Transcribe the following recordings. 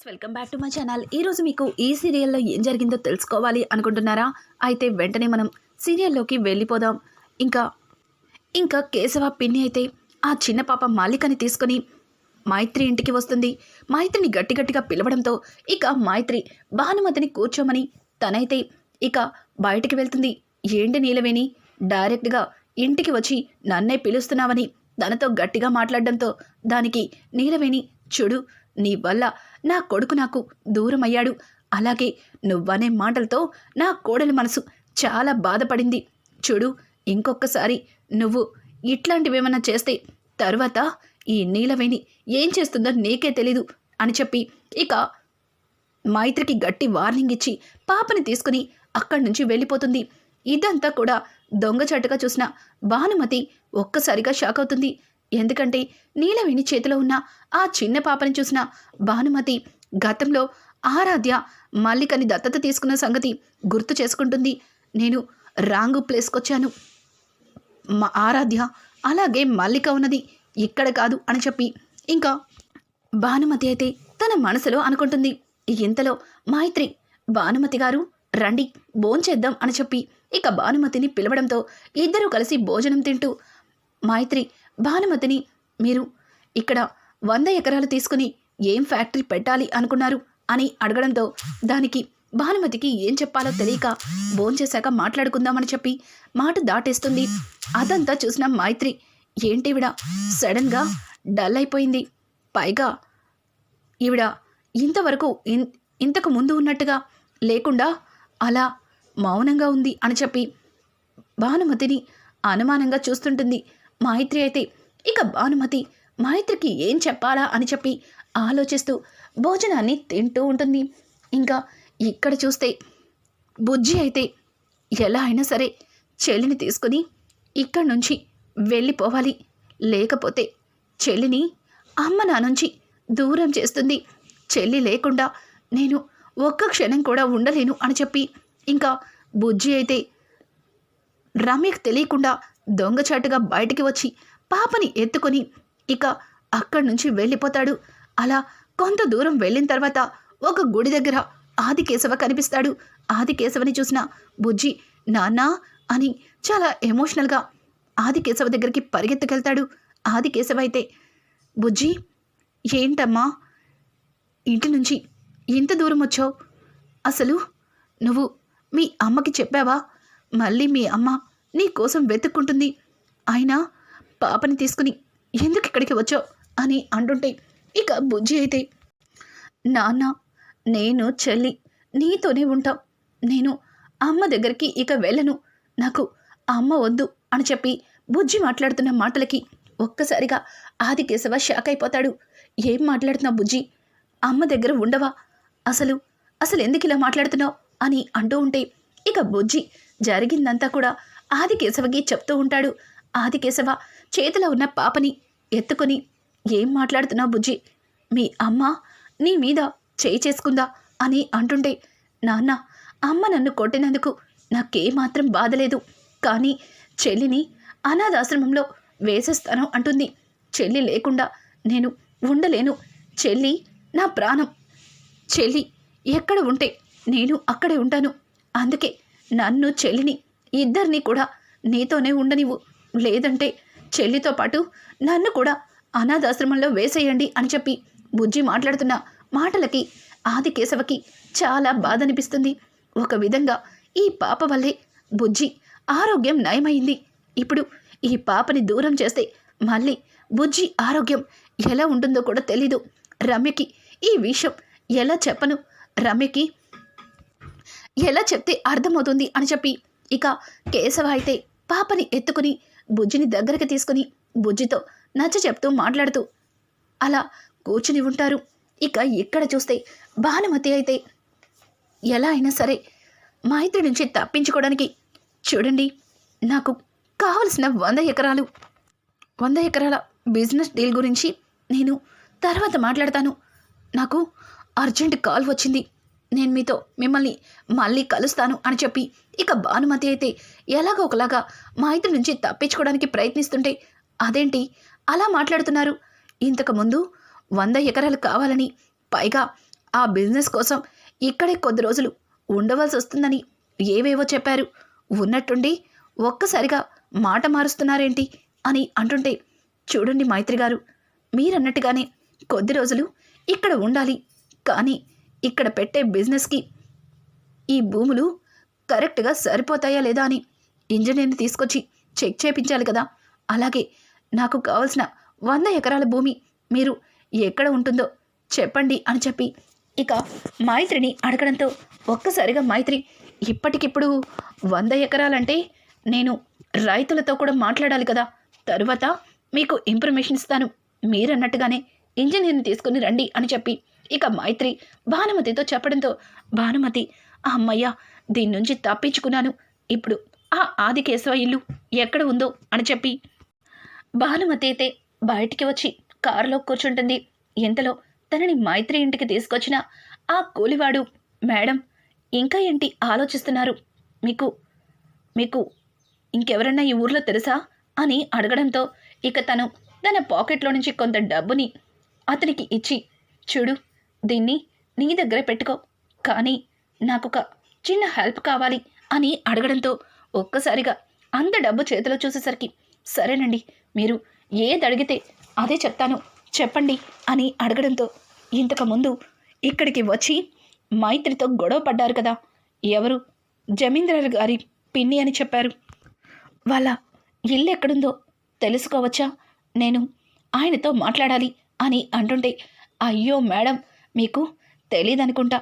Friends welcome back to my channel. ఈరోజు మీకు ఈ సీరియల్లో ఏం జరిగిందో తెలుసుకోవాలి అనుకుంటున్నారా? అయితే వెంటనే మనం సీరియల్లోకి వెళ్ళిపోదాం. ఇంకా ఇంకా కేశవ పిన్ని అయితే ఆ చిన్న పాప మాలికని తీసుకొని మైత్రి ఇంటికి వస్తుంది. మైత్రిని గట్టి గట్టిగా పిలవడంతో ఇక మైత్రి భానుమతిని కూర్చోమని తనైతే ఇక బయటికి వెళ్తుంది. ఏంటి నీలవేణి? డైరెక్ట్గా ఇంటికి వచ్చి నన్నే పిలుస్తున్నావని తనతో గట్టిగా మాట్లాడడంతో దానికి నీలవేణి చూడు నీ వల్ల నా కొడుకు నాకు దూరం అయ్యాడు అలాగే నువ్వనే మాటలతో నా కోడలి మనసు చాలా బాధపడింది. చూడు ఇంకొకసారి నువ్వు ఇట్లాంటివేమన్నా చేస్తే తర్వాత ఈ నీలవేణి ఏం చేస్తుందో నీకే తెలీదు అని చెప్పి ఇక మైత్రికి గట్టి వార్నింగ్ ఇచ్చి పాపని తీసుకుని అక్కడి నుంచి వెళ్ళిపోతుంది. ఇదంతా కూడా దొంగచాటుగా చూసిన భానుమతి ఒక్కసారిగా షాక్ అవుతుంది. ఎందుకంటే నీలవేణి చేతిలో ఉన్న ఆ చిన్న పాపని చూసిన భానుమతి గతంలో ఆరాధ్య మల్లికని దత్తత తీసుకున్న సంగతి గుర్తు చేసుకుంటుంది. నేను రాంగు ప్లేస్కొచ్చాను మా ఆరాధ్య అలాగే మల్లిక ఉన్నది ఇక్కడ కాదు అని చెప్పి ఇంకా భానుమతి అయితే తన మనసులో అనుకుంటుంది. ఇంతలో మైత్రి భానుమతి గారు రండి భోంచేద్దాం అని చెప్పి ఇక భానుమతిని పిలవడంతో ఇద్దరూ కలిసి భోజనం తింటూ మైత్రి భానుమతిని మీరు ఇక్కడ వంద ఎకరాలు తీసుకుని ఏం ఫ్యాక్టరీ పెట్టాలి అనుకున్నారు అని అడగడంతో దానికి భానుమతికి ఏం చెప్పాలో తెలియక భోంచేశాక మాట్లాడుకుందామని చెప్పి మాట దాటేస్తుంది. అదంతా చూసిన మైత్రి ఏంటివిడ సడన్గా డల్ అయిపోయింది. పైగా ఈవిడ ఇంతవరకు ఇన్ ఇంతకు ముందు ఉన్నట్టుగా లేకుండా అలా మౌనంగా ఉంది అని చెప్పి భానుమతిని అనుమానంగా చూస్తుంటుంది. మైత్రి అయితే ఇక భానుమతి మైత్రికి ఏం చెప్పాలా అని చెప్పి ఆలోచిస్తూ భోజనాన్ని తింటూ ఉంటుంది. ఇంకా ఇక్కడ చూస్తే బుజ్జి అయితే ఎలా అయినా సరే చెల్లిని తీసుకుని ఇక్కడి నుంచి వెళ్ళిపోవాలి. లేకపోతే చెల్లిని అమ్మ నా నుంచి దూరం చేస్తుంది. చెల్లి లేకుండా నేను ఒక్క క్షణం కూడా ఉండలేను అని చెప్పి ఇంకా బుజ్జి అయితే రమ్యకు తెలియకుండా దొంగచాటుగా బయటికి వచ్చి పాపని ఎత్తుకొని ఇక అక్కడి నుంచి వెళ్ళిపోతాడు. అలా కొంత దూరం వెళ్ళిన తర్వాత ఒక గుడి దగ్గర ఆదికేశవ కనిపిస్తాడు. ఆదికేశవని చూసిన బుజ్జి నాన్నా అని చాలా ఎమోషనల్గా ఆదికేశవ దగ్గరికి పరిగెత్తుకెళ్తాడు. ఆదికేశవ అయితే బుజ్జి ఏంటమ్మా? ఇంటి నుంచి ఇంత దూరం వచ్చావు? అసలు నువ్వు మీ అమ్మకి చెప్పావా? మళ్ళీ మీ అమ్మ నీ కోసం వెతుక్కుంటుంది. అయినా పాపని తీసుకుని ఎందుకు ఇక్కడికి వచ్చావు? అని అంటుంటే ఇక బుజ్జి అయితే నాన్న నేను చెల్లి నీతోనే ఉంటాం. నేను అమ్మ దగ్గరికి ఇక వెళ్ళను. నాకు అమ్మ వద్దు అని చెప్పి బుజ్జి మాట్లాడుతున్న మాటలకి ఒక్కసారిగా ఆది కేశవ షాక్ అయిపోతాడు. ఏం మాట్లాడుతున్నావు బుజ్జి? అమ్మ దగ్గర ఉండవా? అసలు అసలు ఎందుకు ఇలా మాట్లాడుతున్నావు? అని అంటూ ఉంటే ఇక బుజ్జి జరిగిందంతా కూడా ఆదికేశవకి చెప్తూ ఉంటాడు. ఆదికేశవ చేతిలో ఉన్న పాపని ఎత్తుకొని ఏం మాట్లాడుతున్నావు బుజ్జి? మీ అమ్మ నీ మీద చేయి చేసుకుందా? అని అంటుండే నాన్న అమ్మ నన్ను కొట్టినందుకు నాకేమాత్రం బాధలేదు. కానీ చెల్లిని అనాథాశ్రమంలో వేసేస్తాను అంటుంది. చెల్లి లేకుండా నేను ఉండలేను. చెల్లి నా ప్రాణం. చెల్లి ఎక్కడ ఉంటే నేను అక్కడే ఉంటాను. అందుకే నన్ను చెల్లిని ఇద్దరిని కూడా నీతోనే ఉండనివ్వు. లేదంటే చెల్లితో పాటు నన్ను కూడా అనాథాశ్రమంలో వేసేయండి అని చెప్పి బుజ్జి మాట్లాడుతున్న మాటలకి ఆది కేశవకి చాలా బాధ అనిపిస్తుంది ఒక విధంగా ఈ పాప వల్లే బుజ్జి ఆరోగ్యం నయమైంది. ఇప్పుడు ఈ పాపని దూరం చేస్తే మళ్ళీ బుజ్జి ఆరోగ్యం ఎలా ఉంటుందో కూడా తెలీదు. రమ్యకి ఈ విషయం ఎలా చెప్పను? రమ్యకి ఎలా చెప్తే అర్థమవుతుంది అని చెప్పి ఇక కేశవ అయితే పాపని ఎత్తుకుని బుజ్జిని దగ్గరికి తీసుకుని బుజ్జితో నచ్చ చెప్తూ మాట్లాడుతూ అలా కూర్చుని ఉంటారు. ఇక ఇక్కడ చూస్తే భానుమతి అయితే ఎలా అయినా సరే మైత్రి నుంచి తప్పించుకోవడానికి చూడండి నాకు కావలసిన వంద ఎకరాలు. వంద ఎకరాల బిజినెస్ డీల్ గురించి నేను తర్వాత మాట్లాడతాను. నాకు అర్జెంట్ కాల్ వచ్చింది. నేను మీతో మిమ్మల్ని మళ్ళీ కలుస్తాను అని చెప్పి ఇక భానుమతి అయితే ఎలాగో ఒకలాగా మా ఇద్దరి నుంచి తప్పించుకోవడానికి ప్రయత్నిస్తుంటే అదేంటి అలా మాట్లాడుతున్నారు? ఇంతకుముందు వంద ఎకరాలు కావాలని పైగా ఆ బిజినెస్ కోసం ఇక్కడే కొద్ది రోజులు ఉండవలసి వస్తుందని ఏవేవో చెప్పారు. ఉన్నట్టుండి ఒక్కసారిగా మాట మారుస్తున్నారేంటి అని అంటుంటే చూడండి మైత్రి గారు మీరన్నట్టుగానే కొద్ది రోజులు ఇక్కడ ఉండాలి. కానీ ఇక్కడ పెట్టే బిజినెస్కి ఈ భూములు కరెక్ట్గా సరిపోతాయా లేదా అని ఇంజనీర్ని తీసుకొచ్చి చెక్ చేయించాలి కదా. అలాగే నాకు కావలసిన వంద ఎకరాల భూమి మీరు ఎక్కడ ఉంటుందో చెప్పండి అని చెప్పి ఇక మైత్రిని అడగడంతో ఒక్కసారిగా మైత్రి ఇప్పటికిప్పుడు వంద ఎకరాలంటే నేను రైతులతో కూడా మాట్లాడాలి కదా. తరువాత మీకు ఇన్ఫర్మేషన్ ఇస్తాను. మీరన్నట్టుగానే ఇంజనీర్ని తీసుకుని రండి అని చెప్పి ఇక మైత్రి భానుమతితో చెప్పడంతో భానుమతి అమ్మయ్య దీని నుంచి తప్పించుకున్నాను. ఇప్పుడు ఆ ఆదికేశవ ఇల్లు ఎక్కడ ఉందో అని చెప్పి. భానుమతి అయితే బయటికి వచ్చి కారులో కూర్చుంటుంది. ఇంతలో తనని మైత్రి ఇంటికి తీసుకొచ్చిన ఆ కూలివాడు మేడం ఇంకా ఏంటి ఆలోచిస్తున్నారు? మీకు మీకు ఇంకెవరన్నా ఈ ఊర్లో తెలుసా? అని అడగడంతో ఇక తను తన పాకెట్లో నుంచి కొంత డబ్బుని అతనికి ఇచ్చి చూడు దీన్ని నీ దగ్గరే పెట్టుకో. కానీ నాకొక చిన్న హెల్ప్ కావాలి అని అడగడంతో ఒక్కసారిగా అంత డబ్బు చేతిలో చూసేసరికి సరేనండి మీరు ఏది అడిగితే అదే చెప్తాను చెప్పండి అని అడగడంతో ఇంతకుముందు ఇక్కడికి వచ్చి మైత్రితో గొడవ పడ్డారు కదా ఎవరు? జమీందర్ గారి పిన్ని అని చెప్పారు. వాళ్ళ ఇల్లు ఎక్కడుందో తెలుసుకోవచ్చా? నేను ఆయనతో మాట్లాడాలి అని అంటుంటే అయ్యో మేడం మీకు తెలియదనుకుంటా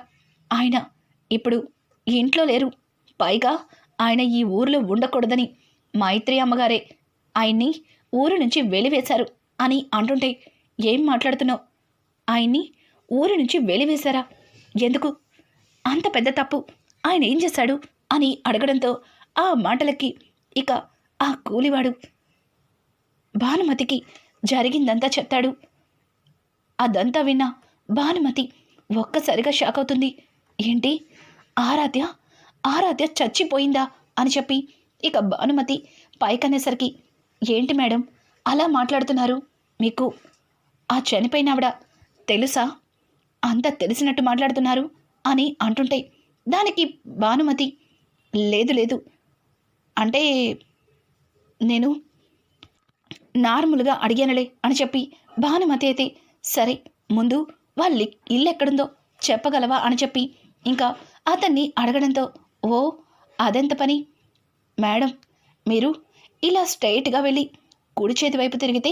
ఆయన ఇప్పుడు ఇంట్లో లేరు. పైగా ఆయన ఈ ఊరిలో ఉండకూడదని మైత్రి అమ్మగారే ఆయన్ని ఊరు నుంచి వెలివేశారు అని అంటుంటే ఏం మాట్లాడుతున్నావు? ఆయన్ని ఊరు నుంచి వెలివేశారా? ఎందుకు? అంత పెద్ద తప్పు. ఆయన ఏం చేశాడు? అని అడగడంతో ఆ మాటలకి ఇక ఆ కూలివాడు భానుమతికి జరిగిందంతా చెప్తాడు. అదంతా విన్న భానుమతి ఒక్కసారిగా షాక్ అవుతుంది. ఏంటి? ఆరాధ్య? ఆరాధ్య చచ్చిపోయిందా? అని చెప్పి ఇక భానుమతి పైకనేసరికి ఏంటి మేడం? అలా మాట్లాడుతున్నారు. మీకు ఆ చనిపోయిన ఆవిడ తెలుసా? అంత తెలిసినట్టు మాట్లాడుతున్నారు అని అంటుంటే దానికి భానుమతి లేదు లేదు. అంటే నేను నార్మల్గా అడిగానులే అని చెప్పి భానుమతి అయితే సరే ముందు వాళ్ళ ఇల్లు ఎక్కడుందో చెప్పగలవా అని చెప్పి ఇంకా అతన్ని అడగడంతో ఓ అదెంత పని? మేడం మీరు ఇలా స్ట్రైట్గా వెళ్ళి కుడి చేతి వైపు తిరిగితే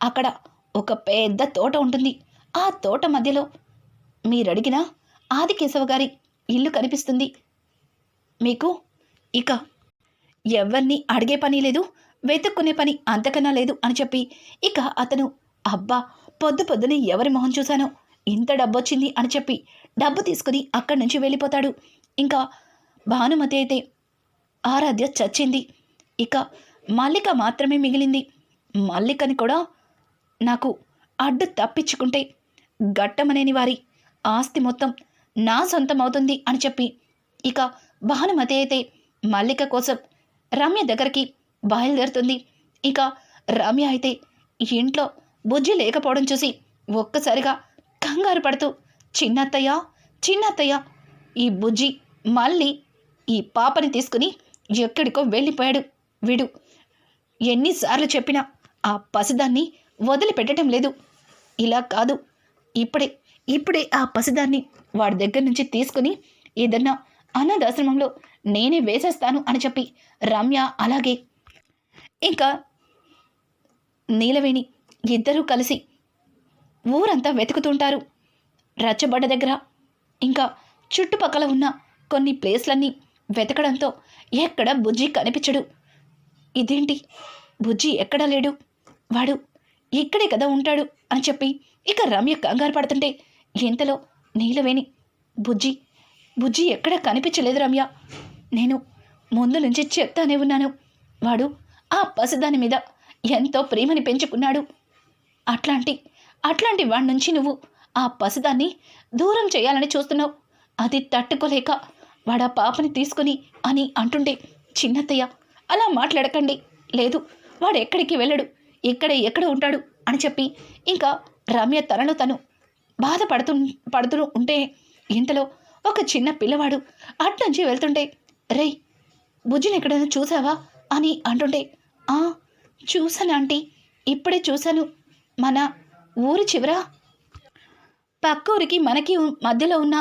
అక్కడ ఒక పెద్ద తోట ఉంటుంది. ఆ తోట మధ్యలో మీరడిగిన ఆదికేశవ గారి ఇల్లు కనిపిస్తుంది. మీకు ఇక ఎవరిని అడిగే పని లేదు వెతుక్కునే పని అంతకన్నా లేదు అని చెప్పి ఇక అతను అబ్బా పొద్దు పొద్దునే ఎవరి మొహం చూశానో? ఇంత డబ్బు వచ్చింది అని చెప్పి డబ్బు తీసుకుని అక్కడి నుంచి వెళ్ళిపోతాడు. ఇంకా భానుమతి అయితే ఆరాధ్య చచ్చింది. ఇక మల్లిక మాత్రమే మిగిలింది. మల్లికని కూడా నాకు అడ్డు తప్పించుకుంటే గట్టమనేని వారి ఆస్తి మొత్తం నా సొంతం అవుతుంది అని చెప్పి ఇక భానుమతి అయితే మల్లిక కోసం రమ్య దగ్గరికి బయలుదేరుతుంది. ఇక రమ్య అయితే ఇంట్లో బుజ్జి లేకపోవడం చూసి ఒక్కసారిగా కంగారు పడుతూ చిన్నత్తయ్య చిన్నత్తయ్య ఈ బుజ్జి మళ్ళీ ఈ పాపని తీసుకుని ఎక్కడికో వెళ్ళిపోయాడు. వీడు. ఎన్నిసార్లు చెప్పినా ఆ పసిదాన్ని వదిలిపెట్టడం లేదు. ఇలా కాదు. ఇప్పుడే ఇప్పుడే ఆ పసిదాన్ని వాడి దగ్గర నుంచి తీసుకుని ఏదన్నా అనాథాశ్రమంలో నేనే వేసేస్తాను అని చెప్పి రమ్య అలాగే. ఇంకా నీలవేణి ఇద్దరూ కలిసి ఊరంతా వెతుకుతుంటారు. రచ్చబడ్డ దగ్గర ఇంకా చుట్టుపక్కల ఉన్న కొన్ని ప్లేస్లన్నీ వెతకడంతో ఎక్కడ బుజ్జి కనిపించడు. ఇదేంటి? బుజ్జి ఎక్కడా లేడు? వాడు ఇక్కడే కదా ఉంటాడు అని చెప్పి ఇక రమ్య కంగారు పడుతుంటే ఇంతలో నీలవేణి బుజ్జి బుజ్జి ఎక్కడ కనిపించలేదు రమ్య. నేను ముందు నుంచి చెప్తానే ఉన్నాను. వాడు ఆ పసిదాని మీద ఎంతో ప్రేమని పెంచుకున్నాడు. అట్లాంటి అట్లాంటి వాడి నుంచి నువ్వు ఆ పసిదాన్ని దూరం చేయాలని చూస్తున్నావు. అది తట్టుకోలేక వాడ పాపని తీసుకుని అని అంటుండే చిన్నత్తయ్య అలా మాట్లాడకండి. లేదు వాడు ఎక్కడికి వెళ్ళడు. ఇక్కడే ఎక్కడ ఉంటాడు అని చెప్పి ఇంకా రమ్య తనలో తను బాధపడుతూ పడుతూ ఉంటే ఇంతలో ఒక చిన్న పిల్లవాడు అట్నుంచి వెళ్తుంటే రేయ్ బుజ్జిని ఎక్కడైనా చూసావా? అని అంటుండే ఆ చూశాను ఆంటీ. ఇప్పుడే చూశాను. మన ఊరి చివర? పక్క ఊరికి మనకి మధ్యలో ఉన్న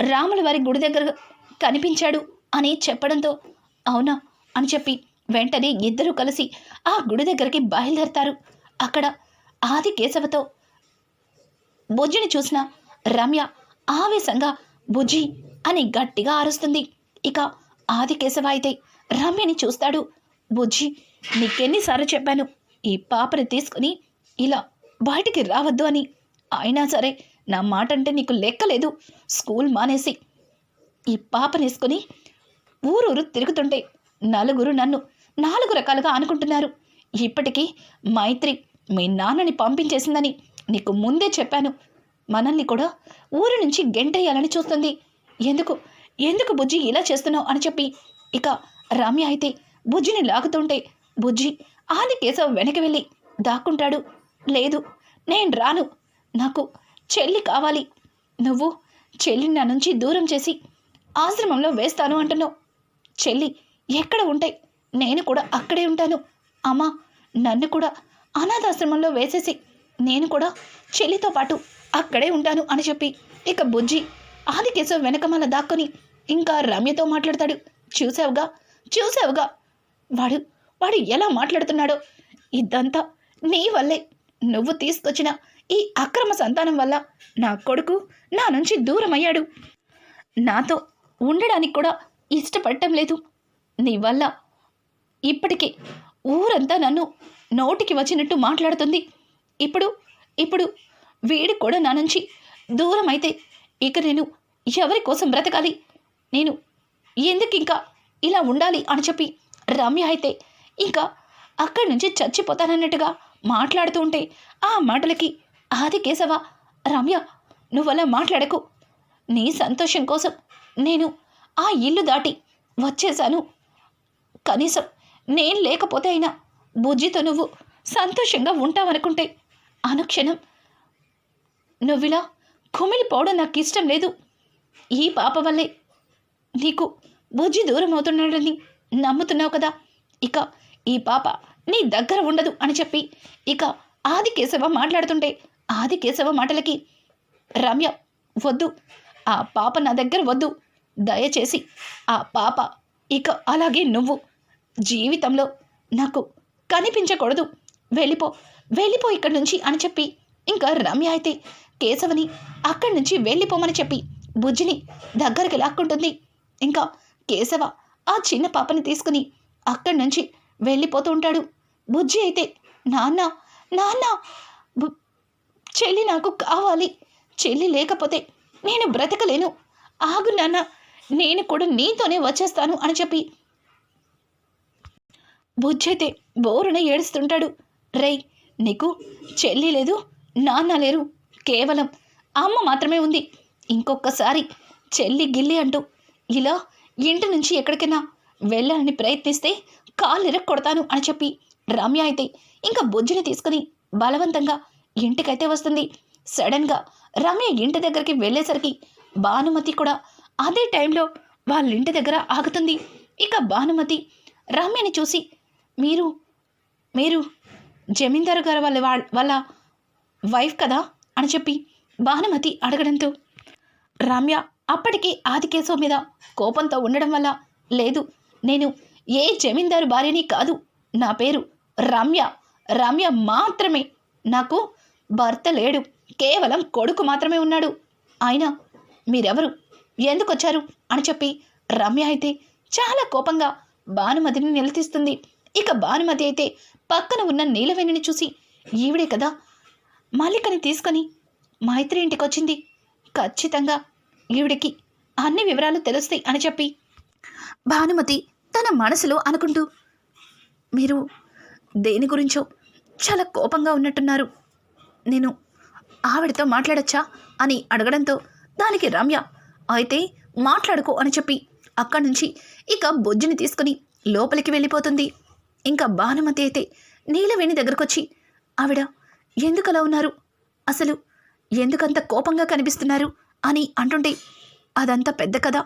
రాముల వారి గుడి దగ్గర కనిపించాడు అని చెప్పడంతో అవునా అని చెప్పి వెంటనే ఇద్దరూ కలిసి ఆ గుడి దగ్గరికి బయలుదేరతారు. అక్కడ ఆది కేశవతో బుజ్జిని చూసిన రమ్య ఆవేశంగా బుజ్జి అని గట్టిగా అరుస్తుంది. ఇక ఆది కేశవ అయితే రమ్యని చూస్తాడు. బుజ్జి నీకెన్నిసార్లు చెప్పాను ఈ పాపని తీసుకుని ఇలా బయటికి రావద్దు అని. అయినా సరే నా మాట అంటే నీకు లెక్కలేదు. స్కూల్ మానేసి ఈ పాపనేసుకొని ఊరూరు తిరుగుతుంటే నలుగురు నన్ను నాలుగు రకాలుగా అనుకుంటున్నారు. ఇప్పటికీ మైత్రి మీ నాన్నని పంపించేసిందని నీకు ముందే చెప్పాను. మనల్ని కూడా ఊరు నుంచి గెంటేయాలని చూస్తుంది. ఎందుకు ఎందుకు బుజ్జి ఇలా చేస్తున్నావు అని చెప్పి ఇక రమ్య అయితే బుజ్జిని లాగుతుంటే బుజ్జి ఆది కేశవ్ వెనక్కి వెళ్ళి దాక్కుంటాడు. లేదు నేను రాను. నాకు చెల్లి కావాలి. నువ్వు చెల్లిని నా నుంచి దూరం చేసి ఆశ్రమంలో వేస్తాను అంటున్నావు. చెల్లి ఎక్కడ ఉంటాయి నేను కూడా అక్కడే ఉంటాను. అమ్మా నన్ను కూడా అనాథాశ్రమంలో వేసేసి నేను కూడా చెల్లితో పాటు అక్కడే ఉంటాను అని చెప్పి ఇక బుజ్జి ఆదికేశవ్ వెనకమాల దాక్కుని ఇంకా రమ్యతో మాట్లాడతాడు. చూసావుగా చూసావుగా వాడు వాడు ఎలా మాట్లాడుతున్నాడో? ఇదంతా నీ వల్లే. నువ్వు తీసుకొచ్చిన ఈ అక్రమ సంతానం వల్ల నా కొడుకు నా నుంచి దూరం అయ్యాడు నాతో ఉండడానికి కూడా ఇష్టపడటం లేదు. నీ వల్ల ఇప్పటికే ఊరంతా నన్ను నోటికి వచ్చినట్టు మాట్లాడుతుంది. ఇప్పుడు ఇప్పుడు వీడు కూడా నా నుంచి దూరం అయితే ఇక నేను ఎవరి కోసం బ్రతకాలి? నేను ఎందుకు ఇంకా ఇలా ఉండాలి అని చెప్పి రమ్య అయితే ఇంకా అక్కడి నుంచి చచ్చిపోతానన్నట్టుగా మాట్లాడుతూ ఉంటే ఆ మాటలకి ఆది కేశవ రమ్య నువ్వలా మాట్లాడకు. నీ సంతోషం కోసం నేను ఆ ఇల్లు దాటి వచ్చేశాను. కనీసం నేను లేకపోతే అయినా బుజ్జితో నువ్వు సంతోషంగా ఉంటావనుకుంటే అనుక్షణం నువ్విలా కుమిలిపోవడం నాకు ఇష్టం లేదు. ఈ పాప వల్లే నీకు బుజ్జి దూరం అవుతున్నాడని నమ్ముతున్నావు కదా. ఇక ఈ పాప నీ దగ్గర ఉండదు అని చెప్పి ఇక ఆది కేశవ మాట్లాడుతుంటే ఆది కేశవ మాటలకి రమ్య వద్దు. ఆ పాప నా దగ్గర వద్దు. దయచేసి ఆ పాప ఇక అలాగే నువ్వు. జీవితంలో నాకు కనిపించకూడదు. వెళ్ళిపో వెళ్ళిపో ఇక్కడి నుంచి అని చెప్పి ఇంకా రమ్య అయితే కేశవని అక్కడి నుంచి వెళ్ళిపోమని చెప్పి బుజ్జిని దగ్గరికి లాక్కుంటుంది. ఇంకా కేశవ ఆ చిన్న పాపని తీసుకుని అక్కడి నుంచి వెళ్ళిపోతూ ఉంటాడు బుజ్జి అయితే నాన్న నాన్న చెల్లి నాకు కావాలి. చెల్లి లేకపోతే నేను బ్రతకలేను. ఆగు నాన్న నేను కూడా నీతోనే వచ్చేస్తాను అని చెప్పి బుజ్జైతే బోరున ఏడుస్తుంటాడు. రేయ్ నీకు చెల్లి లేదు నాన్న లేరు. కేవలం అమ్మ మాత్రమే ఉంది. ఇంకొకసారి చెల్లి గిల్లి అంటూ ఇలా ఇంటి నుంచి ఎక్కడికైనా వెళ్ళాలని ప్రయత్నిస్తే కాళ్ళు ఇరక్కొడతాను అని చెప్పి రమ్య అయితే ఇంకా బుజ్జిని తీసుకుని బలవంతంగా ఇంటికైతే వస్తుంది. సడన్గా రమ్య ఇంటి దగ్గరికి వెళ్ళేసరికి భానుమతి కూడా అదే టైంలో వాళ్ళ ఇంటి దగ్గర ఆగుతుంది. ఇక భానుమతి రమ్యని చూసి మీరు మీరు జమీందారు గారు వాళ్ళ వాళ్ళ- వాళ్ళ వైఫ్ కదా? అని చెప్పి భానుమతి అడగడంతో రమ్య అప్పటికి ఆదికేశవ్ మీద కోపంతో ఉండడం వల్ల లేదు. నేను ఏ జమీందారు భార్యని కాదు. నా పేరు రమ్య. రమ్య మాత్రమే. నాకు భర్త లేడు. కేవలం కొడుకు మాత్రమే ఉన్నాడు. ఆయన మీరెవరు? ఎందుకు వచ్చారు అని చెప్పి రమ్య అయితే చాలా కోపంగా భానుమతిని నిలదీస్తుంది. ఇక భానుమతి అయితే పక్కన ఉన్న నీలవేణిని చూసి ఈవిడే కదా మల్లికని తీసుకొని మైత్రి ఇంటికి వచ్చింది ఖచ్చితంగా ఈవిడికి అన్ని వివరాలు తెలుస్తాయి అని చెప్పి భానుమతి తన మనసులో అనుకుంటూ మీరు దేని గురించో చాలా కోపంగా ఉన్నట్టున్నారు. నేను ఆవిడతో మాట్లాడచ్చా? అని అడగడంతో దానికి రమ్య అయితే మాట్లాడుకో అని చెప్పి అక్కడి నుంచి ఇక బొజ్జుని తీసుకుని లోపలికి వెళ్ళిపోతుంది. ఇంకా భానుమతి అయితే నీలవేణి దగ్గరకొచ్చి ఆవిడ ఎందుకు అలా ఉన్నారు? అసలు ఎందుకంత కోపంగా కనిపిస్తున్నారు? అని అంటుంటే అదంతా పెద్ద కథ.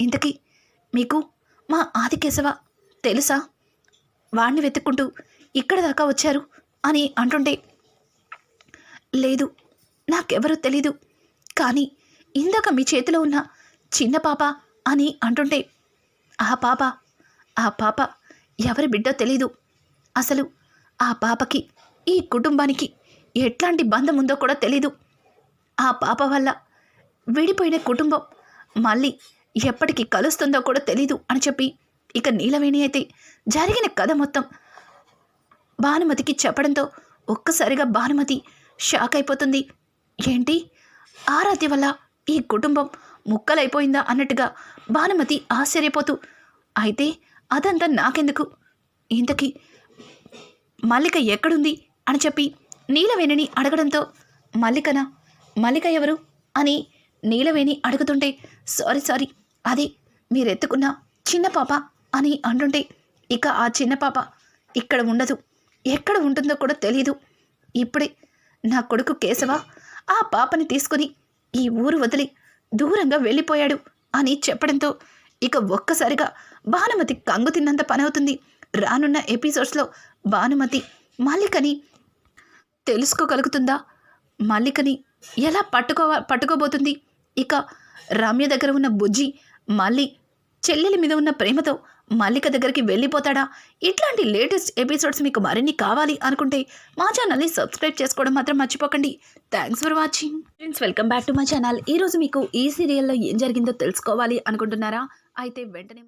ఇంతకీ మీకు మా ఆదికేశవ తెలుసా? వాణ్ణి వెతుక్కుంటూ ఇక్కడ దాకా వచ్చారు అని అంటుంటే లేదు నాకెవరూ తెలీదు. కానీ ఇందాక మీ చేతిలో ఉన్న చిన్న పాప అని అంటుంటే ఆ పాప ఆ పాప ఎవరి బిడ్డో తెలీదు. అసలు ఆ పాపకి ఈ కుటుంబానికి ఎట్లాంటి బంధం ఉందో కూడా తెలీదు. ఆ పాప వల్ల విడిపోయిన కుటుంబం మళ్ళీ ఎప్పటికి కలుస్తుందో కూడా తెలీదు అని చెప్పి ఇక నీలవేణి అయితే జరిగిన కథ మొత్తం. భానుమతికి చెప్పడంతో ఒక్కసారిగా భానుమతి షాక్ అయిపోతుంది. ఏంటి? ఆరాధ్య వల్ల ఈ కుటుంబం ముక్కలైపోయిందా అన్నట్టుగా భానుమతి ఆశ్చర్యపోతూ అయితే అదంతా నాకెందుకు? ఇంతకీ మల్లిక ఎక్కడుంది? అని చెప్పి నీలవేణిని అడగడంతో మల్లికనా? మల్లిక ఎవరు? అని నీలవేణి అడుగుతుంటే సారీ సారీ అది మీరెత్తుకున్న చిన్న పాప అని అంటుంటే ఇక ఆ చిన్న పాప ఇక్కడ ఉండదు. ఎక్కడ ఉంటుందో కూడా తెలియదు ఇప్పుడే నా కొడుకు కేశవ ఆ పాపని తీసుకుని ఈ ఊరు వదిలి దూరంగా వెళ్ళిపోయాడు అని చెప్పడంతో ఇక ఒక్కసారిగా భానుమతి కంగు తిన్నంత పనవుతుంది. రానున్న ఎపిసోడ్స్లో భానుమతి మల్లికని తెలుసుకోగలుగుతుందా? మల్లికని ఎలా పట్టుకో పట్టుకోబోతుంది? ఇక రమ్య దగ్గర ఉన్న బుజ్జి మళ్ళీ చెల్లెలి మీద ఉన్న ప్రేమతో మల్లిక దగ్గరికి వెళ్ళిపోతాడా? ఇట్లాంటి లేటెస్ట్ ఎపిసోడ్స్ మీకు మరిన్ని కావాలి అనుకుంటే మా ఛానల్ని సబ్స్క్రైబ్ చేసుకోవడం మాత్రం మర్చిపోకండి. Thanks for watching friends welcome back to my channel ఈరోజు మీకు ఈ సీరియల్లో ఏం జరిగిందో తెలుసుకోవాలి అనుకుంటున్నారా? అయితే వెంటనే